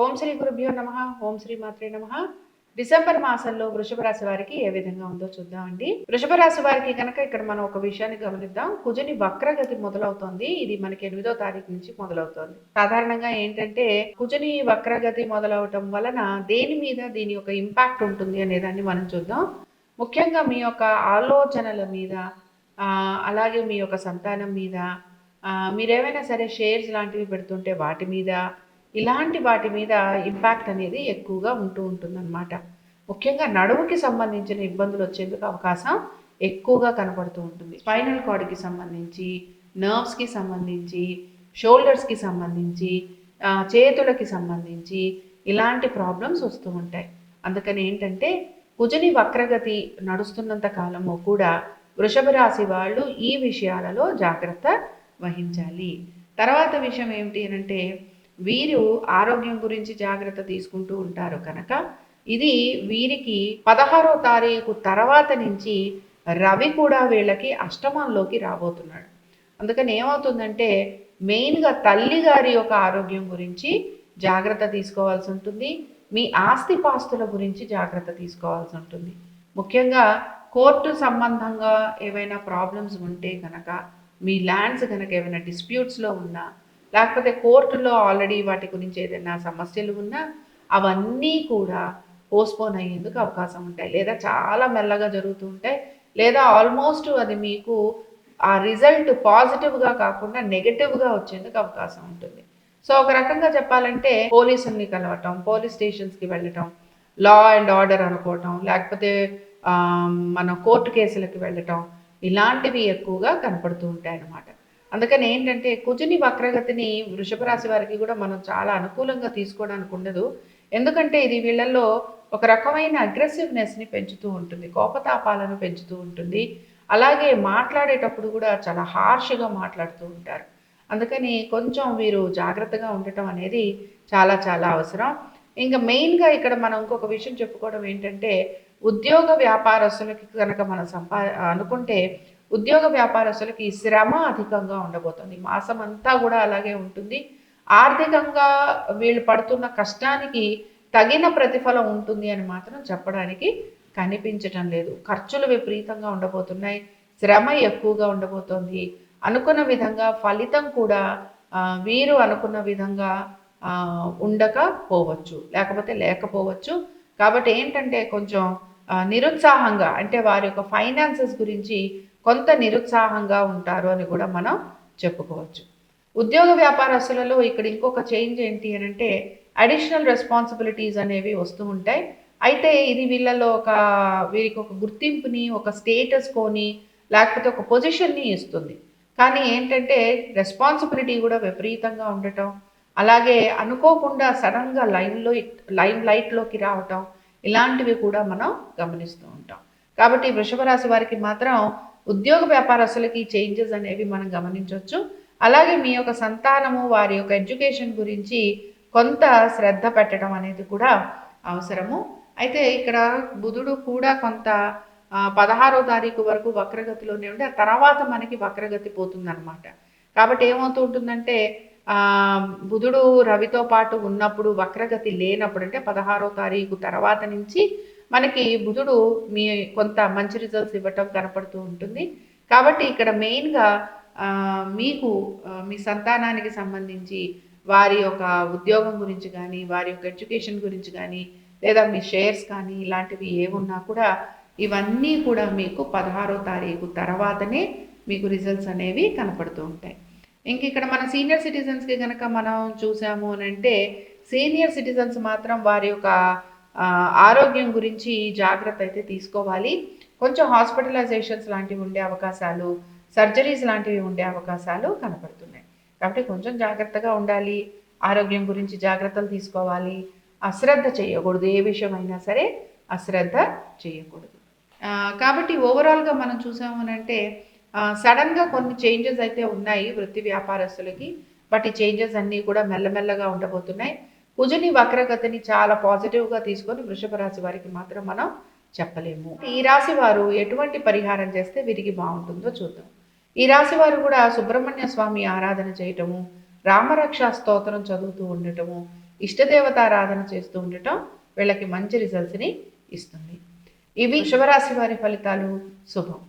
ఓం శ్రీ గురుభ్యో నమ ఓం శ్రీ మాత్రే నమ డిసెంబర్ మాసంలో వృషభ రాశి వారికి ఏ విధంగా ఉందో చూద్దామండి. వృషభ రాశి వారికి కనుక ఇక్కడ మనం ఒక విషయాన్ని గమనిద్దాం. కుజుని వక్రగతి మొదలవుతోంది. ఇది మనకి ఎనిమిదో తారీఖు నుంచి మొదలవుతోంది. సాధారణంగా ఏంటంటే కుజుని వక్రగతి మొదలవటం వలన దేని మీద దీని యొక్క ఇంపాక్ట్ ఉంటుంది అనే దాన్ని మనం చూద్దాం. ముఖ్యంగా మీ యొక్క ఆలోచనల మీద అలాగే మీ యొక్క సంతానం మీద మీరేమైనా సరే షేర్స్ లాంటివి పెడుతుంటే వాటి మీద ఇలాంటి వాటి మీద ఇంపాక్ట్ అనేది ఎక్కువగా ఉంటూ ఉంటుందన్నమాట. ముఖ్యంగా నడుముకి సంబంధించిన ఇబ్బందులు వచ్చేందుకు అవకాశం ఎక్కువగా కనపడుతూ ఉంటుంది. స్పైనల్ కార్డ్కి సంబంధించి నర్వ్స్కి సంబంధించి షోల్డర్స్కి సంబంధించి చేతులకి సంబంధించి ఇలాంటి ప్రాబ్లమ్స్ వస్తూ ఉంటాయి. అందుకని ఏంటంటే కుజని వక్రగతి నడుస్తున్నంత కాలము కూడా వృషభ రాశి వాళ్ళు ఈ విషయాలలో జాగ్రత్త వహించాలి. తర్వాత విషయం ఏమిటి అని అంటే వీరు ఆరోగ్యం గురించి జాగ్రత్త తీసుకుంటూ ఉంటారు కనుక ఇది వీరికి పదహారో తారీఖు తర్వాత నుంచి రవి కూడా వీళ్ళకి అష్టమంలోకి రాబోతున్నాడు. అందుకని ఏమవుతుందంటే మెయిన్గా తల్లి గారి యొక్క ఆరోగ్యం గురించి జాగ్రత్త తీసుకోవాల్సి ఉంటుంది. మీ ఆస్తిపాస్తుల గురించి జాగ్రత్త తీసుకోవాల్సి ఉంటుంది. ముఖ్యంగా కోర్టు సంబంధంగా ఏవైనా ప్రాబ్లమ్స్ ఉంటే కనుక మీ ల్యాండ్స్ కనుక ఏమైనా డిస్ప్యూట్స్లో ఉన్నా లేకపోతే కోర్టులో ఆల్రెడీ వాటి గురించి ఏదైనా సమస్యలు ఉన్నా అవన్నీ కూడా పోస్ట్పోన్ అయ్యేందుకు అవకాశం ఉంటాయి. లేదా చాలా మెల్లగా జరుగుతూ ఉంటాయి. లేదా ఆల్మోస్ట్ అది మీకు ఆ రిజల్ట్ పాజిటివ్గా కాకుండా నెగటివ్గా వచ్చేందుకు అవకాశం ఉంటుంది. సో ఒక రకంగా చెప్పాలంటే పోలీసుల్ని కలవటం పోలీస్ స్టేషన్స్కి వెళ్ళటం లా అండ్ ఆర్డర్ అనుకోవటం లేకపోతే మన కోర్టు కేసులకి వెళ్ళటం ఇలాంటివి ఎక్కువగా కనపడుతూ ఉంటాయి అన్నమాట అందుకని ఏంటంటే కుజుని వక్రగతిని వృషభ రాశి వారికి కూడా మనం చాలా అనుకూలంగా తీసుకోవడానికి ఉండదు. ఎందుకంటే ఇది వీళ్ళల్లో ఒక రకమైన అగ్రెసివ్నెస్ని పెంచుతూ ఉంటుంది కోపతాపాలను పెంచుతూ ఉంటుంది. అలాగే మాట్లాడేటప్పుడు కూడా చాలా హార్ష్గా మాట్లాడుతూ ఉంటారు. అందుకని కొంచెం వీరు జాగ్రత్తగా ఉండటం అనేది చాలా చాలా అవసరం. ఇంకా మెయిన్గా ఇక్కడ మనం ఇంకొక విషయం చెప్పుకోవడం ఏంటంటే ఉద్యోగ వ్యాపారస్తులకి కనుక మనం సంపా అనుకుంటే ఉద్యోగ వ్యాపారస్తులకి శ్రమ అధికంగా ఉండబోతుంది. మాసం అంతా కూడా అలాగే ఉంటుంది. ఆర్థికంగా వీళ్ళు పడుతున్న కష్టానికి తగిన ప్రతిఫలం ఉంటుంది అని మాత్రం చెప్పడానికి కనిపించటం లేదు. ఖర్చులు విపరీతంగా ఉండబోతున్నాయి. శ్రమ ఎక్కువగా ఉండబోతోంది. అనుకున్న విధంగా ఫలితం కూడా వీరు అనుకున్న విధంగా ఉండకపోవచ్చు. లేకపోతే లేకపోవచ్చు. కాబట్టి ఏంటంటే కొంచెం నిరుత్సాహంగా అంటే వారి యొక్క ఫైనాన్సెస్ గురించి కొంత నిరుత్సాహంగా ఉంటారు అని కూడా మనం చెప్పుకోవచ్చు. ఉద్యోగ వ్యాపారస్తులలో ఇక్కడ ఇంకొక చేంజ్ ఏంటి అని అంటే అడిషనల్ రెస్పాన్సిబిలిటీస్ అనేవి వస్తూ ఉంటాయి. అయితే ఇది వీళ్ళలో ఒక వీరికి ఒక గుర్తింపుని ఒక స్టేటస్ కోని లేకపోతే ఒక పొజిషన్ని ఇస్తుంది. కానీ ఏంటంటే రెస్పాన్సిబిలిటీ కూడా విపరీతంగా ఉండటం అలాగే అనుకోకుండా సడన్గా లైన్లో లైన్ లైట్లోకి రావటం ఇలాంటివి కూడా మనం గమనిస్తూ ఉంటాం. కాబట్టి వృషభ రాశి వారికి మాత్రం ఉద్యోగ వ్యాపారస్తులకి చేంజెస్ అనేవి మనం గమనించవచ్చు. అలాగే మీ యొక్క సంతానము వారి యొక్క ఎడ్యుకేషన్ గురించి కొంత శ్రద్ధ పెట్టడం అనేది కూడా అవసరము. అయితే ఇక్కడ బుధుడు కూడా కొంత పదహారో తారీఖు వరకు వక్రగతిలోనే ఉండి ఆ తర్వాత మనకి వక్రగతి పోతుందన్నమాట. కాబట్టి ఏమవుతూ ఉంటుందంటే బుధుడు రవితో పాటు ఉన్నప్పుడు వక్రగతి లేనప్పుడు అంటే పదహారో తారీఖు తర్వాత నుంచి మనకి బుధుడు మీ కొంత మంచి రిజల్ట్స్ ఇవ్వటం కనపడుతూ ఉంటుంది. కాబట్టి ఇక్కడ మెయిన్గా మీకు మీ సంతానానికి సంబంధించి వారి యొక్క ఉద్యోగం గురించి కానీ వారి యొక్క ఎడ్యుకేషన్ గురించి కానీ లేదా మీ షేర్స్ కానీ ఇలాంటివి ఏమున్నా కూడా ఇవన్నీ కూడా మీకు పదహారో తారీఖు తర్వాతనే మీకు రిజల్ట్స్ అనేవి కనపడుతూ ఉంటాయి. ఇంక ఇక్కడ మన సీనియర్ సిటిజన్స్కి కనుక మనం చూసాము అని అంటే సీనియర్ సిటిజన్స్ మాత్రం వారి యొక్క ఆరోగ్యం గురించి జాగ్రత్త అయితే తీసుకోవాలి. కొంచెం హాస్పిటలైజేషన్స్ లాంటివి ఉండే అవకాశాలు సర్జరీస్ లాంటివి ఉండే అవకాశాలు కనపడుతున్నాయి. కాబట్టి కొంచెం జాగ్రత్తగా ఉండాలి. ఆరోగ్యం గురించి జాగ్రత్తలు తీసుకోవాలి. అశ్రద్ధ చేయకూడదు. ఏ విషయమైనా సరే అశ్రద్ధ చేయకూడదు. కాబట్టి ఓవరాల్గా మనం చూసాము అంటే సడన్గా కొన్ని చేంజెస్ అయితే ఉన్నాయి వృత్తి వ్యాపారస్తులకి. వాటి చేంజెస్ అన్నీ కూడా మెల్లమెల్లగా ఉండబోతున్నాయి. కుజుని వక్రగతిని చాలా పాజిటివ్గా తీసుకొని వృషభ రాశి వారికి మాత్రం మనం చెప్పలేము. ఈ రాశి వారు ఎటువంటి పరిహారం చేస్తే వీరికి బాగుంటుందో చూద్దాం. ఈ రాశి వారు కూడా సుబ్రహ్మణ్య స్వామి ఆరాధన చేయటము రామరక్ష స్తోత్రం చదువుతూ ఉండటము ఇష్టదేవతారాధన చేస్తూ ఉండటం వీళ్ళకి మంచి రిజల్ట్స్ని ఇస్తుంది. ఇవి శివరాశి వారి ఫలితాలు. శుభం.